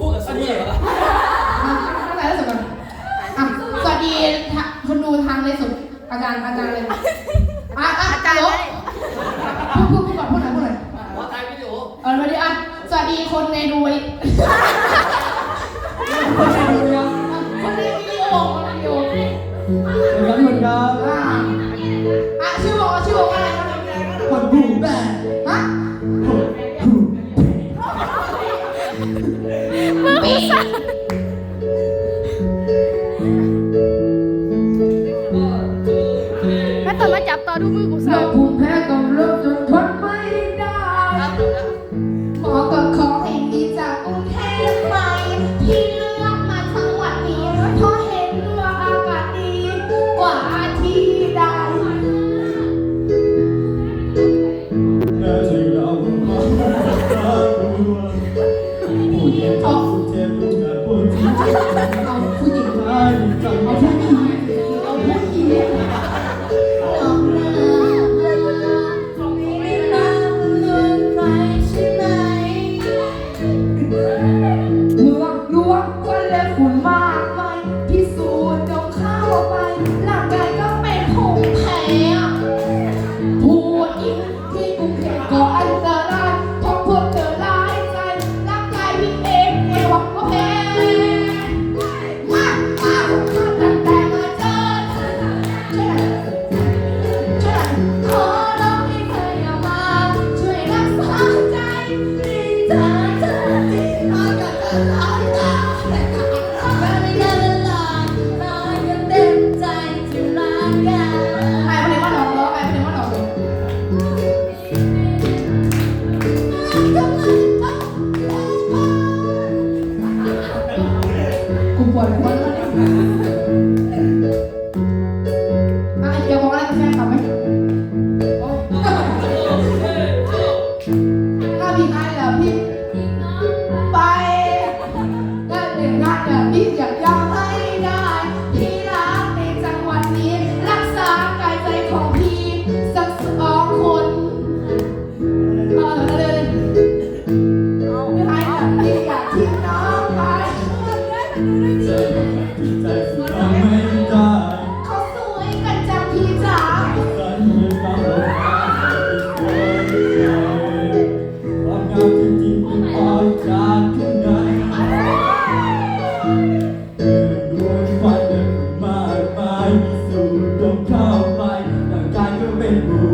พูดกับสู้เลยเองหลยและสอ่สวัสดีทะคนดูทางในสุดอาจารย์อาจารย์เลยอะอาจารย์เลยพูดพูดพูดก่อนพูดหน่อยพูดหน่อยว่าตายไม่รู้เออสวัสดีอะสวัสดีคนในดูเลยคนในดูเนาะคนในวิดีโอคนในวิดีโอขอบคุณครับอะชื่อวงชื่อวงอะไรครับคนบูแบบ แม่ต่อมาจับต่อดูมือกูโสั่นคภูมิแพ้กำเริจนทนไม่ได้หมอกัขอเห็นดีจากกรุงเทพไปที่เลือกมาจังหวัดนี้เพราะเห็นเรืออากาศดีกว่าที่ใด แม่จะอยู่ดาวบนฟ้าก็รู้ว่าผู้หญิง ออก Yeah. I love people. Amen. Amen.